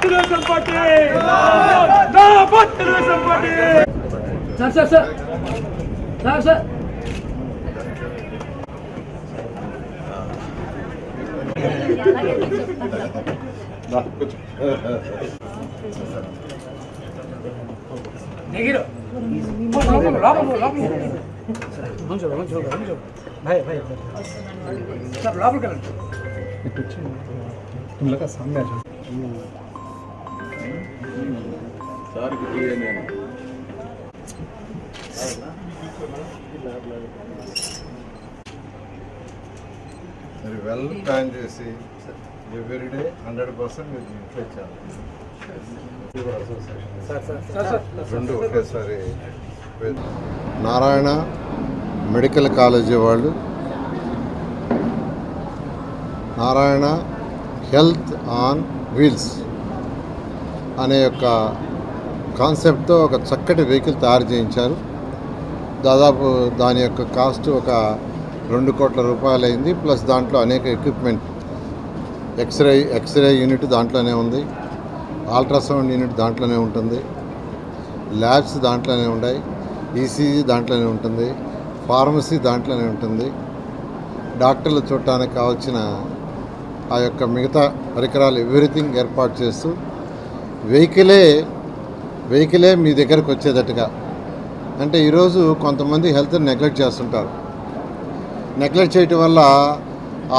박태선 파티! 나 박태선 파티! 잘했어! 잘했어! 나 그쵸? 내기로 뭐 라고 라고 라고 먼저 먼저 먼저 भाई भाई सब लाभ कर तुम लगा सामने आ जाओ మరి వెల్ ప్లాన్ చేసి ఎవ్రీడే హండ్రెడ్ పర్సెంట్ మీరు ఇంట్లో ఇచ్చారు. రెండు ఒకేసారి నారాయణ మెడికల్ కాలేజీ వాళ్ళు. నారాయణ హెల్త్ ఆన్ వీల్స్ అనే యొక్క కాన్సెప్ట్తో ఒక చక్కటి వెహికల్ తయారు చేయించారు. దాదాపు దాని యొక్క కాస్ట్ ఒక రెండు కోట్ల రూపాయలు అయింది ప్లస్ దాంట్లో అనేక ఎక్విప్మెంట్. ఎక్స్రే ఎక్స్రే యూనిట్ దాంట్లోనే ఉంది అల్ట్రాసౌండ్ యూనిట్ దాంట్లోనే ఉంటుంది ల్యాబ్స్ దాంట్లోనే ఉన్నాయి ఈసీజీ దాంట్లోనే ఉంటుంది ఫార్మసీ దాంట్లోనే ఉంటుంది. డాక్టర్లు చూడటానికి కావాల్సిన ఆ యొక్క మిగతా పరికరాలు ఎవ్రీథింగ్ ఏర్పాటు చేస్తూ వెహికలే వెహికలే మీ దగ్గరకు వచ్చేటట్టుగా. అంటే ఈరోజు కొంతమంది హెల్త్ నెగ్లెక్ట్ చేస్తుంటారు. నెగ్లెక్ట్ చేయటం వల్ల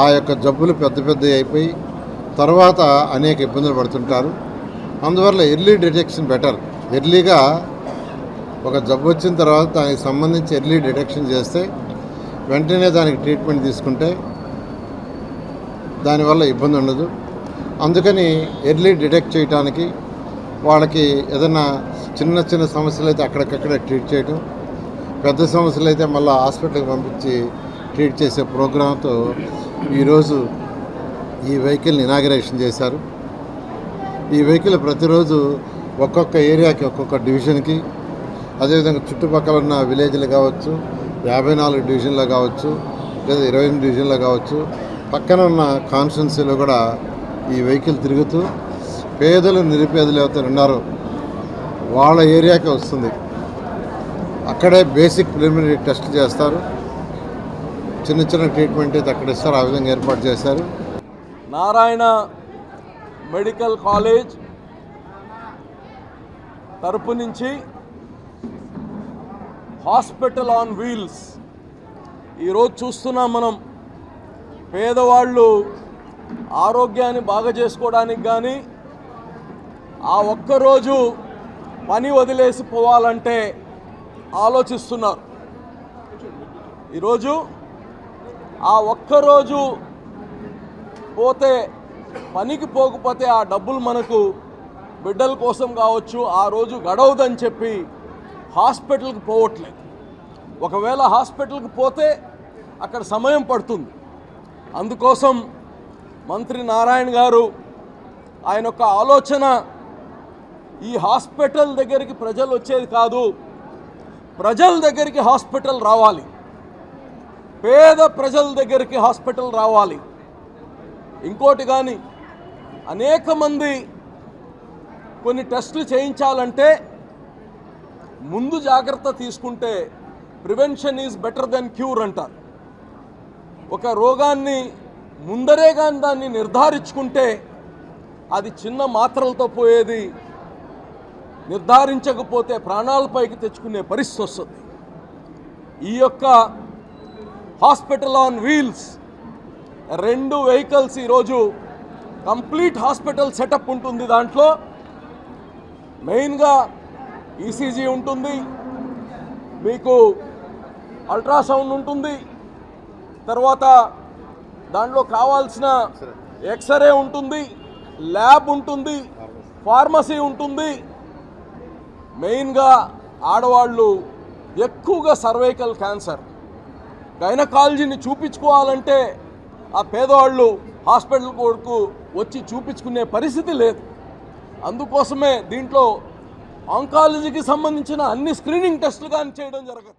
ఆ యొక్క జబ్బులు పెద్ద పెద్ద అయిపోయి తర్వాత అనేక ఇబ్బందులు పడుతుంటారు. అందువల్ల ఎర్లీ డిటెక్షన్ బెటర్. ఎర్లీగా ఒక జబ్బు వచ్చిన తర్వాత దానికి సంబంధించి ఎర్లీ డిటెక్షన్ చేస్తే వెంటనే దానికి ట్రీట్మెంట్ తీసుకుంటే దానివల్ల ఇబ్బంది ఉండదు. అందుకని ఎర్లీ డిటెక్ట్ చేయడానికి వాళ్ళకి ఏదైనా చిన్న చిన్న సమస్యలు అయితే అక్కడికక్కడే ట్రీట్ చేయడం పెద్ద సమస్యలు అయితే మళ్ళీ హాస్పిటల్కి పంపించి ట్రీట్ చేసే ప్రోగ్రాంతో ఈరోజు ఈ వెహికల్ని ఇనాగరేషన్ చేశారు. ఈ వెహికల్ ప్రతిరోజు ఒక్కొక్క ఏరియాకి ఒక్కొక్క డివిజన్కి అదేవిధంగా చుట్టుపక్కల ఉన్న విలేజ్లు కావచ్చు యాభై నాలుగు డివిజన్లు కావచ్చు లేదా ఇరవై ఎనిమిది డివిజన్లు కావచ్చు పక్కన ఉన్న కాన్స్టిట్యున్సీలో కూడా ఈ వెహికల్ తిరుగుతూ పేదలు నిరుపేదలు ఎవరైతే ఉన్నారో వాళ్ళ ఏరియాకి వస్తుంది. అక్కడే బేసిక్ ప్రిలిమినరీ టెస్ట్ చేస్తారు. చిన్న చిన్న ట్రీట్మెంట్ అయితే అక్కడ ఇస్తారు. ఆ విధంగా ఏర్పాటు చేశారు. నారాయణ మెడికల్ కాలేజ్ తరపు నుంచి హాస్పిటల్ ఆన్ వీల్స్. ఈరోజు చూస్తున్నాం మనం పేదవాళ్ళు ఆరోగ్యాన్ని బాగా చేసుకోవడానికి కానీ ఆ ఒక్కరోజు పని వదిలేసి పోవాలంటే ఆలోచిస్తున్నారు. ఈరోజు ఆ ఒక్కరోజు పోతే పనికి పోకపోతే ఆ డబ్బులు మనకు బిడ్డల కోసం కావచ్చు ఆ రోజు గడవదని చెప్పి హాస్పిటల్కి పోవట్లేదు. ఒకవేళ హాస్పిటల్కి పోతే అక్కడ సమయం పడుతుంది. అందుకోసం మంత్రి నారాయణ గారు ఆయన యొక్క ఆలోచన ఈ హాస్పిటల్ దగ్గరికి ప్రజలు వచ్చేది కాదు. ప్రజల దగ్గరికి హాస్పిటల్ రావాలి. పేద ప్రజల దగ్గరికి హాస్పిటల్ రావాలి. ఇంకోటి కానీ అనేక మంది కొన్ని టెస్టులు చేయించాలంటే ముందు జాగ్రత్త తీసుకుంటే prevention is better than cure అంటారు. ఒక రోగాన్ని ముందరే కానీ దాన్ని నిర్ధారించుకుంటే అది చిన్న మాత్రలతో పోయేది నిర్ధారించకపోతే ప్రాణాలపైకి తెచ్చుకునే పరిస్థితి వస్తుంది. ఈ యొక్క హాస్పిటల్ ఆన్ వీల్స్ రెండు వెహికల్స్ ఈరోజు కంప్లీట్ హాస్పిటల్ సెటప్ ఉంటుంది దాంట్లో. మెయిన్గా ఈసీజీ ఉంటుంది మీకు అల్ట్రాసౌండ్ ఉంటుంది తర్వాత దాంట్లో కావాల్సిన ఎక్స్రే ఉంటుంది ల్యాబ్ ఉంటుంది ఫార్మసీ ఉంటుంది మెయిన్గా ఆడవాళ్ళు ఎక్కువగా సర్వైకల్ క్యాన్సర్. గైనకాలజీని చూపించుకోవాలంటే ఆ పేదవాళ్ళు హాస్పిటల్ కొరకు వచ్చి చూపించుకునే పరిస్థితి లేదు. అందుకోసమే దీంట్లో ఆంకాలజీకి సంబంధించిన అన్ని స్క్రీనింగ్ టెస్టులు కానీ చేయడం జరగదు.